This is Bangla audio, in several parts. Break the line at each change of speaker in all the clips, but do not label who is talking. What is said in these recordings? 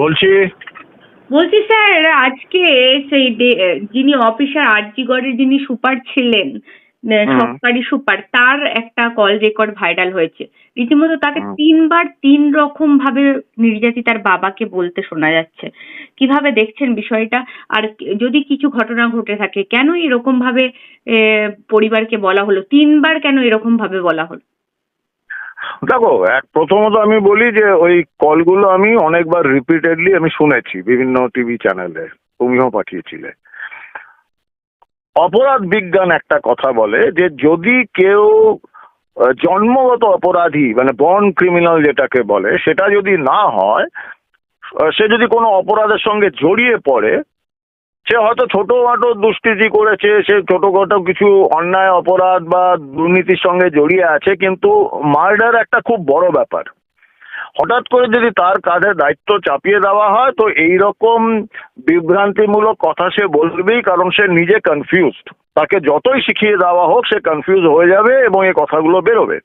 বলছি।
বলছি স্যার আজকে সেই যিনি অফিসার আরজিগড়ের যিনি সুপার ছিলেন। সহকারী সুপার তার একটা কল রেকর্ড ভাইরাল হয়েছে। রীতিমতো তাকে তিনবার তিন রকম ভাবে নির্যাতি তার বাবাকে বলতে শোনা যাচ্ছে। কীভাবে দেখছেন বিষয়টা? আর যদি কিছু ঘটনা ঘটে থাকে কেন এরকম ভাবে পরিবারকে বলা হলো? তিনবার কেন এরকম ভাবে বলা হলো?
দেখো, এক প্রথমত আমি বলি যে ওই কলগুলো আমি অনেকবার রিপিটেডলি আমি শুনেছি বিভিন্ন টিভি চ্যানেলে তুমিও পাঠিয়েছিলে। অপরাধ বিজ্ঞান একটা কথা বলে যে যদি কেউ জন্মগত অপরাধী মানে বর্ন ক্রিমিনাল যেটাকে বলে, সেটা যদি না হয় সে যদি কোনো অপরাধের সঙ্গে জড়িয়ে পড়ে সে হয়তো ছোটোখাটো দুষ্কৃতি করেছে, সে ছোটোখাটো কিছু অন্যায়, অপরাধ বা দুর্নীতির সঙ্গে জড়িয়ে আছে, কিন্তু মার্ডার একটা খুব বড় ব্যাপার। হঠাৎ করে যদি তার কাঁধে দায়িত্ব চাপিয়ে দেওয়া হয়, তো এই রকম বিভ্রান্তিমূলক কথা সে বলবেই, কারণ সে নিজে কনফিউজড তাকে যতই শিখিয়ে দেওয়া হোক, সে কনফিউজ হয়ে যাবে এবং এই কথাগুলো বেরোবে।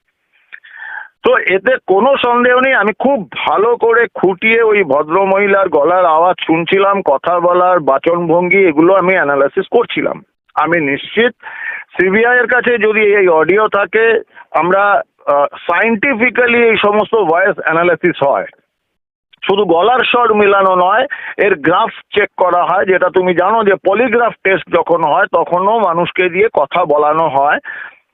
তো এতে কোনো সন্দেহ নেই, আমি খুব ভালো করে খুঁটিয়ে ওই ভদ্রমহিলার গলার আওয়াজ শুনছিলাম, কথা বলার, বাচনভঙ্গি এগুলো আমি অ্যানালাইসিস করছিলাম। আমি নিশ্চিত সিবিআই এর কাছে যদি এই অডিও থাকে, আমরা সাইন্টিফিক্যালি এই সমস্ত ভয়েস অ্যানালাইসিস হয়। শুধু গলার স্বর মিলানো নয়, এর গ্রাফ চেক করা হয়, যেটা তুমি জানো যে পলিগ্রাফ টেস্ট যখন হয়, তখনও মানুষকে দিয়ে কথা বলানো হয়।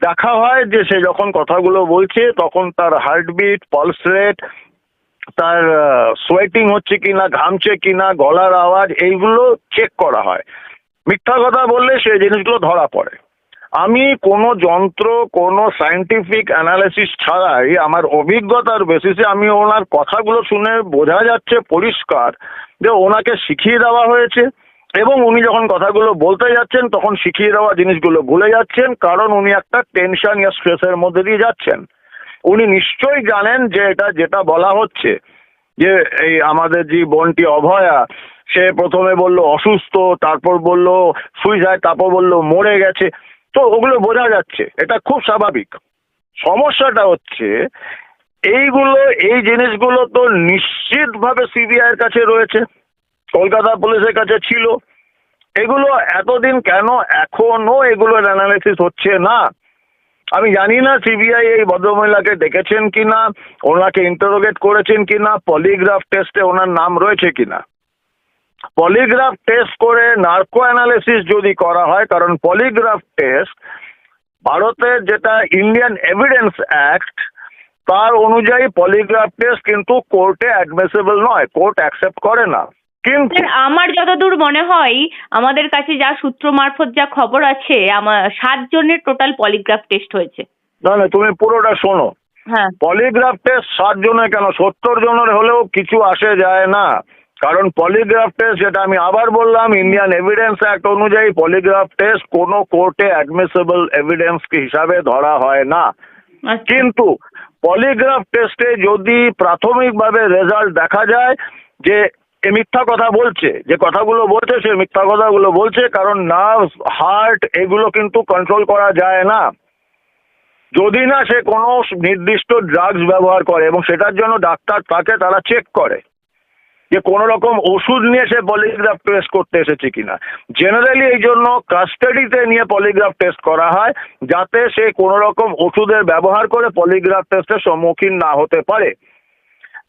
দেখা হয় যে সে যখন কথাগুলো বলছে, তখন তার হার্টবিট পালস রেট তার সোয়েটিং হচ্ছে কিনা, ঘামছে কিনা, গলার আওয়াজ, এইগুলো চেক করা হয়। মিথ্যা কথা বললে সেই জিনিসগুলো ধরা পড়ে। আমি কোনো যন্ত্র, কোনো সায়েন্টিফিক অ্যানালিসিস ছাড়াই আমার অভিজ্ঞতার বেসিসে আমি ওনার কথাগুলো শুনে বোঝা যাচ্ছে পরিষ্কার যে ওনাকে শিখিয়ে দেওয়া হয়েছে। এবং উনি যখন কথাগুলো বলতে যাচ্ছেন, তখন শিখিয়ে দেওয়া জিনিসগুলো ভুলে যাচ্ছেন, কারণ উনি একটা টেনশন ইয়া স্ট্রেসের মধ্যে দিয়ে যাচ্ছেন। উনি নিশ্চয়ই জানেন যে এটা যেটা বলা হচ্ছে, যে এই আমাদের যে বোনটি অভয়া, সে প্রথমে বলল অসুস্থ, তারপর বলল সুইসাইড তারপর বলল মরে গেছে। তো ওগুলো বোঝা যাচ্ছে, এটা খুব স্বাভাবিক। সমস্যাটা হচ্ছে, এইগুলো, এই জিনিসগুলো তো নিশ্চিতভাবে সিবিআইয়ের কাছে রয়েছে। কলকাতা পুলিশের কাছে ছিল। এগুলো এতদিন কেন এখনও এগুলোর অ্যানালিসিস হচ্ছে না? আমি জানি না সিবিআই এই ভদ্রমহিলাকে ডেকেছেন কিনা, ওনাকে ইন্টারোগেট করেছেন কিনা পলিগ্রাফ টেস্টে ওনার নাম রয়েছে কিনা। পলিগ্রাফ টেস্ট করে নার্কো অ্যানালিসিস যদি করা হয়, কারণ পলিগ্রাফ টেস্ট ভারতের যেটা ইন্ডিয়ান এভিডেন্স অ্যাক্ট তার অনুযায়ী পলিগ্রাফ টেস্ট কিন্তু কোর্টে অ্যাডমিসেবল নয় কোর্ট অ্যাকসেপ্ট করে না। কিন্তু
আমার যতদূর মনে হয় আমাদের কাছে যা সূত্র মারফত যা খবর আছে আমার সাত জনের টোটাল পলিগ্রাফ টেস্ট হয়েছে।
না না তুমি পুরোটা শোনো।
হ্যাঁ।
পলিগ্রাফ টেস্ট ষাট জনের কেন? সত্তর জনের হলেও কিছু আসে যায় না। কারণ পলিগ্রাফ টেস্ট যেটা আমি আবার বললাম ইন্ডিয়ান এভিডেন্স অ্যাক্ট অনুযায়ী পলিগ্রাফ টেস্ট কোনো কোর্টে অ্যাডমিসেবল এভিডেন্স হিসাবে ধরা হয় না।
আচ্ছা।
কিন্তু পলিগ্রাফ টেস্টে যদি প্রাথমিকভাবে রেজাল্ট দেখা যায় যে এ মিথ্যা কথা বলছে, যে কথাগুলো বলছে সে মিথ্যা কথাগুলো বলছে, কারণ নার্ভ হার্ট এগুলো কিন্তু কন্ট্রোল করা যায় না। যদি না সে কোনো নির্দিষ্ট ড্রাগস ব্যবহার করে এবং সেটার জন্য ডাক্তার তাকে, তারা চেক করে, যে কোনো রকম ওষুধ নিয়ে সে পলিগ্রাফ টেস্ট করতে এসেছে কিনা। জেনারেলি এই জন্য কাস্টাডিতে নিয়ে পলিগ্রাফ টেস্ট করা হয়, যাতে সে কোনো রকম ওষুধের ব্যবহার করে পলিগ্রাফ টেস্টের সম্মুখীন না হতে পারে।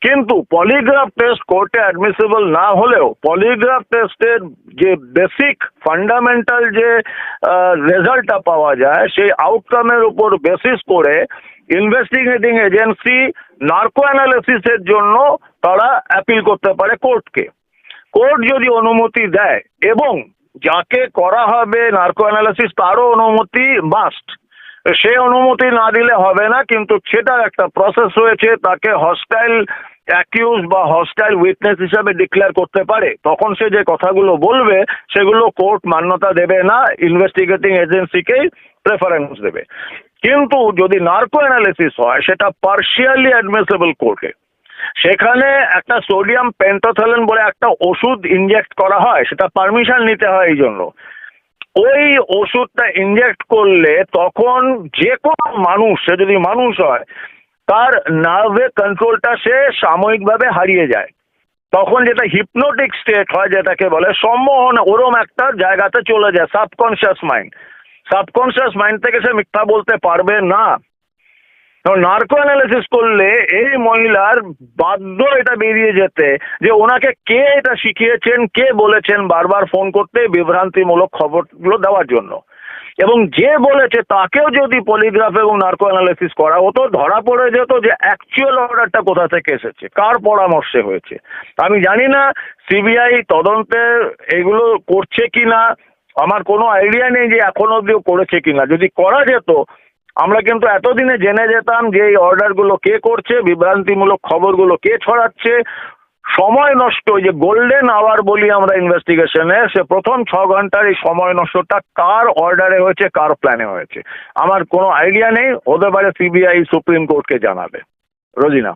কিন্তু পলিগ্রাফ টেস্ট কোর্টে অ্যাডমিসিবল না হলেও পলিগ্রাফ টেস্টের যে বেসিক ফান্ডামেন্টাল যে রেজাল্টটা পাওয়া যায়, সেই আউটকামের উপর বেসিস করে ইনভেস্টিগেটিং এজেন্সি নার্কো অ্যানালিসিসের জন্য তারা অ্যাপিল করতে পারে কোর্টকে কোর্ট যদি অনুমতি দেয় এবং যাকে করা হবে নার্কো অ্যানালিসিস তারও অনুমতি মাস্ট সে অনুমতি না দিলে হবে না, কিন্তু সেটার একটা প্রসেস রয়েছে, তাকে হস্টাইল অ্যাকিউজ বা হস্টাইল উইটনেস হিসাবে ডিক্লেয়ার করতে পারে। তখন সে যে কথাগুলো বলবে, সেগুলো কোর্ট মান্যতা দেবে না ইনভেস্টিগেটিং এজেন্সিকেই প্রেফারেন্স দেবে। কিন্তু যদি নার্কো অ্যানালিসিস হয়, সেটা পার্শিয়ালি অ্যাডমিসেবল কোর্টে সেখানে একটা সোডিয়াম পেন্টোথেলেন বলে একটা ওষুধ ইনজেক্ট করা হয়, সেটা পারমিশন নিতে হয় এই জন্য ওই ওষুধটা ইনজেক্ট করলে তখন যে কোনো মানুষ, সে যদি মানুষ হয়, তার নার্ভে কন্ট্রোলটা সে সাময়িকভাবে হারিয়ে যায়। তখন যেটা হিপনোটিক স্টেট হয়, যেটাকে বলে সম্মোহন, ওরম একটা জায়গাতে চলে যায় সাবকনসিয়াস মাইন্ড সাবকনসিয়াস মাইন্ড থেকে সে মিথ্যা বলতে পারবে না। নার্কো অ্যানালিসিস করলে এই মহিলার বাধ্য এটা বেরিয়ে যেতে যে ওনাকে কে এটা শিখিয়েছেন, কে বলেছেন বারবার ফোন করতে বিভ্রান্তিমূলক খবরগুলো দেওয়ার জন্য। এবং যে বলেছে তাকেও যদি পলিগ্রাফ এবং নার্কো অ্যানালিসিস করা হতো, ধরা পড়ে যেত যে অ্যাকচুয়াল অর্ডারটা কোথা থেকে এসেছে, কার পরামর্শে হয়েছে। আমি জানি না সিবিআই তদন্তে এগুলো করছে কি না আমার কোনো আইডিয়া নেই যে এখন অব্দিও করেছে কিনা। যদি করা যেত আমরা কিন্তু এতদিনে জেনে যেতাম যে এই অর্ডারগুলো কে করছে, বিভ্রান্তিমূলক খবরগুলো কে ছড়াচ্ছে। সময় নষ্ট যে গোল্ডেন আওয়ার বলি আমরা ইনভেস্টিগেশনে সে প্রথম ছ ঘণ্টার এই সময় নষ্টটা কার অর্ডারে হয়েছে, কার প্ল্যানে হয়েছে? আমার কোনো আইডিয়া নেই, হতে পারে সিবিআই সুপ্রিম কোর্টকে জানাবে। রোজিনা।